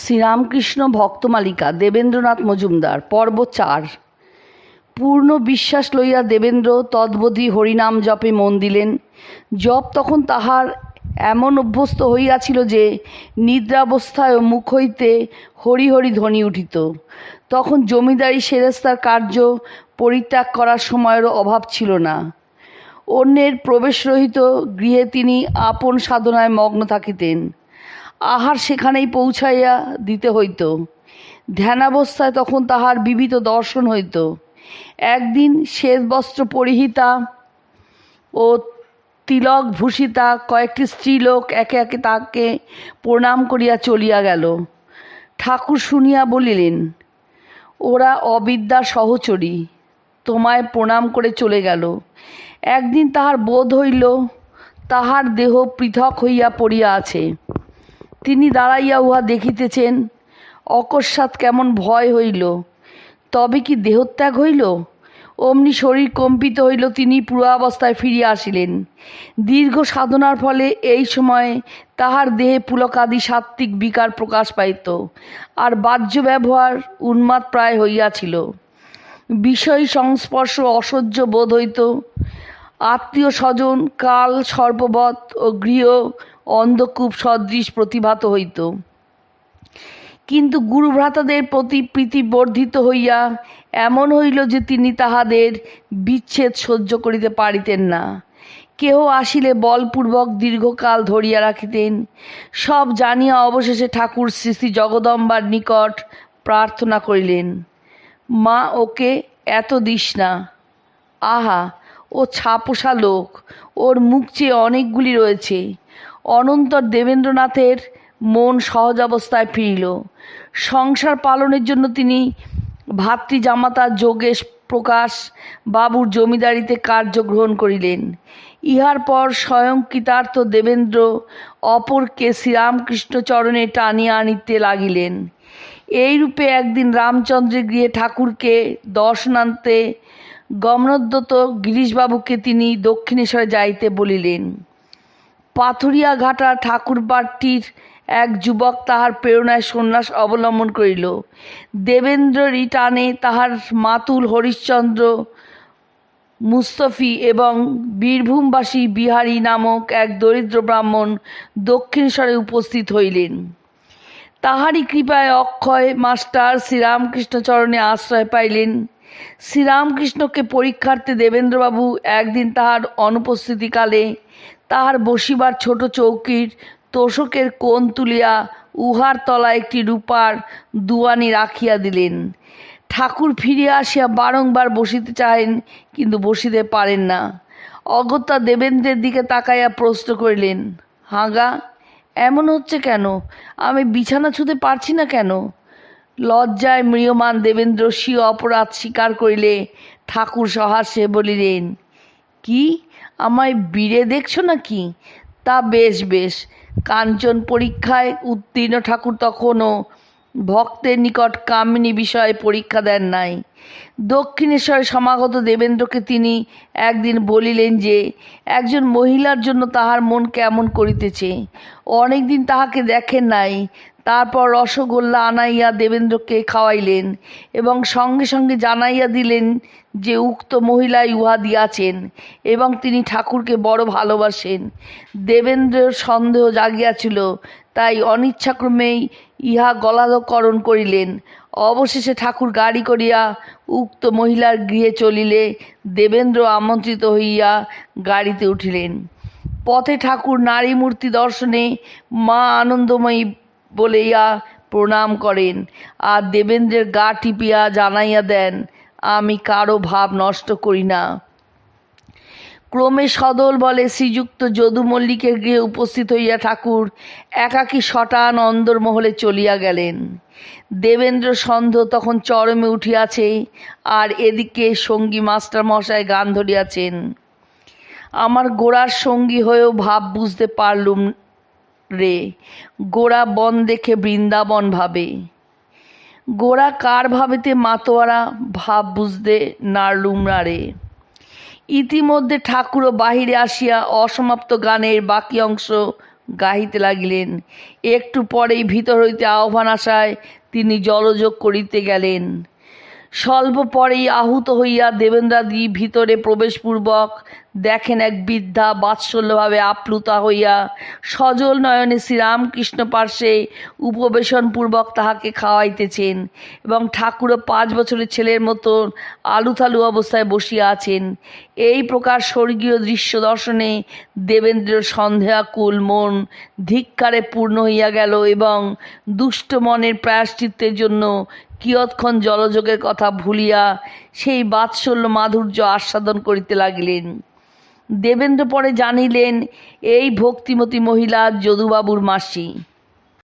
শ্রীরামকৃষ্ণ ভক্তমালিকা দেবেন্দ্রনাথ মজুমদার, পর্ব চার। পূর্ণ বিশ্বাস লইয়া দেবেন্দ্র তদ্বধি হরিনাম জপে মন দিলেন। জপ তখন তাহার এমন অভ্যস্ত হইয়াছিল যে নিদ্রাবস্থায় মুখ হইতে হরি হরি ধ্বনি উঠিত। তখন জমিদারি সেরেস্তার কার্য পরিত্যাগ করার সময়েরও অভাব ছিল না। অন্যের প্রবেশরহিত গৃহে তিনি আপন সাধনায় মগ্ন থাকিতেন। আহার সেখানেই পৌঁছাইয়া দিতে হইত। ধ্যানাবস্থায় তখন তাহার বিবিধ দর্শন হইত। একদিন শ্বেতবস্ত্র পরিহিতা ও তিলক ভূষিতা কয়েকটি স্ত্রীলোক একে একে তাকে প্রণাম করিয়া চলিয়া গেল। ঠাকুর শুনিয়া বলিলেন, ওরা অবিদ্যা সহচরী, তোমায় প্রণাম করে চলে গেল। একদিন তাহার বোধ হইল, তাহার দেহ পৃথক হইয়া পড়িয়া আছে। তিনি দাঁড়াইয়া উহা দেখিতেছেন, অকস্মাৎ কেমন ভয় হইল। তবে কি দেহত্যাগ হইল? অমনি শরীর কম্পিত হইল, তিনি পূর্বাবস্থায় ফিরিয়া আসিলেন। দীর্ঘ সাধনার ফলে এই সময় তাহার দেহে পুলকাদি সাত্ত্বিক বিকার প্রকাশ পাইত, আর বাহ্য ব্যবহার উন্মাদ প্রায় হইয়াছিল। বিষয় সংস্পর্শ অসহ্য বোধ হইত আত্মীয় স্বজন কাল সর্ববৎ ও গৃহ অন্ধকূপ সদৃশ প্রতিভাত হইত। কিন্তু গুরুভ্রাতাদের প্রতি প্রীতি বর্ধিত হইয়া এমন হইল যে তিনি তাহাদের বিচ্ছেদ সহ্য করিতে পারিতেন না। কেহ আসিলে বলপূর্বক দীর্ঘকাল ধরিয়া রাখিতেন। সব জানিয়া অবশেষে ঠাকুর শ্রী শ্রী জগদম্বার নিকট প্রার্থনা করিলেন, মা, ওকে এত দিস না। আহা ও ছাপোষা লোক। ওর মুখ চেয়ে অনেকগুলি রয়েছে। অনন্তর দেবেন্দ্রনাথের মন সহজ অবস্থায় ফিরিল। সংসার পালনের জন্য তিনি ভাতৃ জামাতা যোগেশ প্রকাশ বাবুর জমিদারিতে কার্য গ্রহণ করিলেন। ইহার পর স্বয়ং কৃতার্থ দেবেন্দ্র অপরকে শ্রীরামকৃষ্ণ চরণে টানিয়া আনিতে লাগিলেন। এইরূপে একদিন রামচন্দ্রের গৃহে ঠাকুরকে দর্শনান্তে গমনোদ্যত গিরিশবাবুকে তিনি দক্ষিণেশ্বরে যাইতে বলিলেন। পাথুরিয়া ঘাটা ঠাকুরবাড়ির এক যুবক তাহার প্রেরণায় সন্ন্যাস অবলম্বন করিল। দেবেন্দ্র টানে তাহার মাতুল হরিশ্চন্দ্র মুস্তফি এবং বীরভূমবাসী বিহারী নামক এক দরিদ্র ব্রাহ্মণ দক্ষিণেশ্বরে উপস্থিত হইলেন। তাহারই কৃপায় অক্ষয় মাস্টার শ্রীরামকৃষ্ণচরণে আশ্রয় পাইলেন। শ্রীরামকৃষ্ণকে পরীক্ষার্থে দেবেন্দ্রবাবু একদিন তাহার অনুপস্থিতিকালে তাহার বসিবার ছোট চৌকির তোষকের কোণ তুলিয়া উহার তলায় একটি রূপার দুয়ানি রাখিয়া দিলেন। ঠাকুর ফিরিয়া আসিয়া বারংবার বসিতে চাহেন, কিন্তু বসিতে পারেন না। অগত্যা দেবেন্দ্রের দিকে তাকাইয়া প্রশ্ন করিলেন, হাগা, এমন হচ্ছে কেন? আমি বিছানা ছুঁতে পারছি না কেন? লজ্জায় ম্রিয়মান দেবেন্দ্র স্বীয় অপরাধ স্বীকার করিলে ঠাকুর সহাস্যে বলিলেন, কি? আমায় বীরে দেখছ নাকি? তা বেশ বেশ। কাঞ্চন পরীক্ষায় উত্তীর্ণ ঠাকুর তখনও ভক্তের নিকট কামিনী বিষয়ে পরীক্ষা দেন নাই। দক্ষিণেশ্বরে সমাগত দেবেন্দ্রকে তিনি একদিন বলিলেন যে, একজন মহিলার জন্য তাহার মন কেমন করিতেছে? অনেকদিন তাহাকে দেখেন নাই। তারপর রসগোল্লা আনাইয়া দেবেন্দ্রকে খাওয়াইলেন এবং সঙ্গে সঙ্গে জানাইয়া দিলেন যে উক্ত মহিলাই উহা দিয়াছেন এবং তিনি ঠাকুরকে বড় ভালোবাসেন। দেবেন্দ্রের সন্দেহ জাগিয়াছিল, তাই অনিচ্ছাক্রমেই ইহা গলাধকরণ করিলেন। অবশেষে ঠাকুর গাড়ি করিয়া উক্ত মহিলার গৃহে চলিলে দেবেন্দ্র আমন্ত্রিত হইয়া গাড়িতে উঠিলেন। পথে ঠাকুর নারী মূর্তি দর্শনে মা আনন্দময়ী বলিয়া প্রণাম করেন। আর দেবেন্দ্রের গা টিপিয়া জানাইয়া দেন, আমি কারও ভাব নষ্ট করি না। ক্রমে সদল বলে শ্রীযুক্ত যদু মল্লিকের গৃহে উপস্থিত হইয়া ঠাকুর একাকী শটান অন্দরমহলে চলিয়া গেলেন। দেবেন্দ্র সন্ধ তখন চরমে উঠিয়াছে আর এদিকে সঙ্গী মাস্টার মশাই গান ধরিয়াছেন। আমার গোড়ার সঙ্গী হয়েও ভাব বুঝতে পারলুম রে গোড়া বন দেখে বৃন্দাবন ভাবে। গোড়া কার ভাবেতে মাতোয়ারা ভাব বুঝতে নাড়লুম না রে। ইতিমধ্যে ঠাকুরও বাহিরে আসিয়া অসমাপ্ত গানের বাকি অংশ গাহিতে লাগিলেন। একটু পরেই ভিতর হইতে আহ্বান আসায় তিনি জলযোগ করিতে গেলেন। স্বল্প পরেই আহুত হইয়া দেবেন্দ্রাদি ভিতরে প্রবেশপূর্বক দেখেন এক বৃদ্ধা বাৎসল্যভাবে আপ্লুতা হইয়া, সজল নয়নে শ্রীরামকৃষ্ণ পার্শ্বে উপবেশনপূর্বক তাহাকে খাওয়াইতেছেন এবং ঠাকুরও পাঁচ বছরের ছেলের মতন আলুথালু অবস্থায় বসিয়া আছেন। এই প্রকার স্বর্গীয় দৃশ্য দর্শনে দেবেন্দ্রের সন্দেহাকুল মন ধিক্কারে পূর্ণ হইয়া গেল এবং দুষ্ট মনের প্রায়শ্চিত্তের জন্য কিয়ৎক্ষণ জলযোগের কথা ভুলিয়া সেই বাৎসল্য মাধুর্য আস্বাদন করিতে লাগিলেন। দেবেন্দ্র পরে জানিলেন, এই ভক্তিমতী মহিলা যদুবাবুর মাসি।